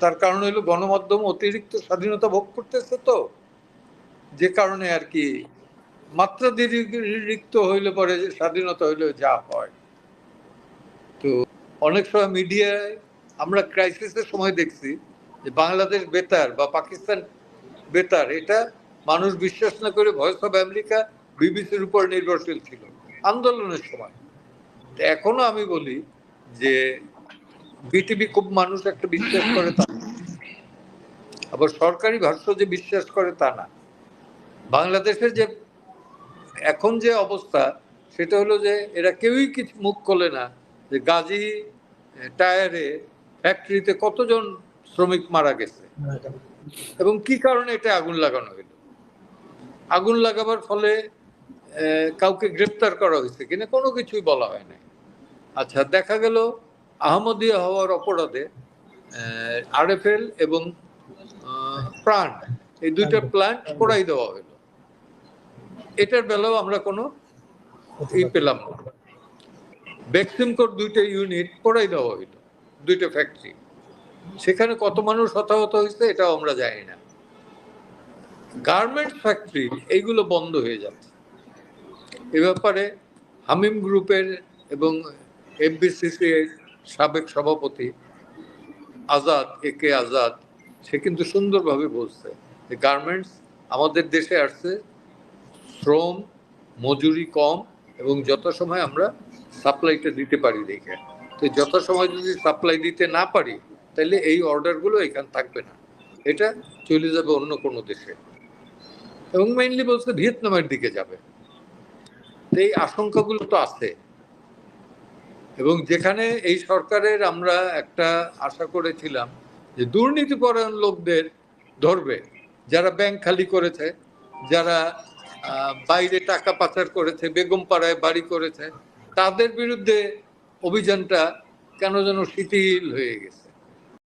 তার কারণ হলো গণমাধ্যম অতিরিক্ত স্বাধীনতা ভোগ করতেছে তো। যে কারণে আর কি মাত্রাতিরিক্ত হইলে পরে স্বাধীনতা হইলে যা হয়। তো অনেক সময় মিডিয়ায় আমরা ক্রাইসিসের সময় দেখছি যে বাংলাদেশ বেতার বা পাকিস্তান বেতার এটা মানুষ বিশ্বাস না করে ভয়েস অফ আমেরিকা বিবিসির উপর নির্ভরশীল ছিল। আন্দোলনের সময়। এখনও আমি বলি যে বিটিভি খুব মানুষ একটা বিশ্বাস করে তা আবার সরকারি ভাষ্য যে বিশ্বাস করে তা না। বাংলাদেশের যে এখন যে অবস্থা, সেটা হলো যে এরা কেউই কিছু মুখ খোলে না যে গাজী টায়ারে ফ্যাক্টরিতে কতজন শ্রমিক মারা গেছে। এবং কি কারণে এটা আগুন লাগানো হলো? আগুন লাগাবার ফলে কাউকে গ্রেপ্তার করা হয়েছে কিনা কোনো কিছুই বলা হয় না আচ্ছা দেখা গেল আহমদিয়া হওয়ার অপরাধে আরএফএল এবং প্রাণ এই দুইটা প্ল্যান্ট পোড়াই দেওয়া হলো। এটার বেলাও আমরা কোনো ই পেলাম না। বেক্সিমকোর দুইটা ইউনিট পোড়াই দেওয়া হইল দুইটা ফ্যাক্টরি। সেখানে কত মানুষ হতাহত হয়েছে এটাও আমরা জানি না। গার্মেন্টস ফ্যাক্টরি এইগুলো বন্ধ হয়ে যাচ্ছে। এ ব্যাপারে হামিম গ্রুপের এবং এফবিসিসি সাবেক সভাপতি আজাদ এ কে আজাদ, সে কিন্তু সুন্দরভাবে বলছে যে গার্মেন্টস আমাদের দেশে আসছে, শ্রম, মজুরি কম এবং যত সময় আমরা সাপ্লাইটা দিতে পারি দেখে। তো যত সময় যদি সাপ্লাই দিতে না পারি তাহলে এই অর্ডারগুলো এখানে থাকবে না। এটা চলে যাবে অন্য কোনো দেশে। এবং মেইনলি বলছে ভিয়েতনামের দিকে যাবে। তো এই আশঙ্কাগুলো তো আছে। এবং যেখানে এই সরকারের আমরা একটা আশা করেছিলাম যে দুর্নীতিপরায়ণ লোকদের ধরবে, যারা ব্যাংক খালি করেছে, যারা বাইরে টাকা পাচার করেছে, বেগম পাড়ায় বাড়ি করেছে, তাদের বিরুদ্ধে অভিযানটা কেন যেন শিথিল হয়ে গেছে।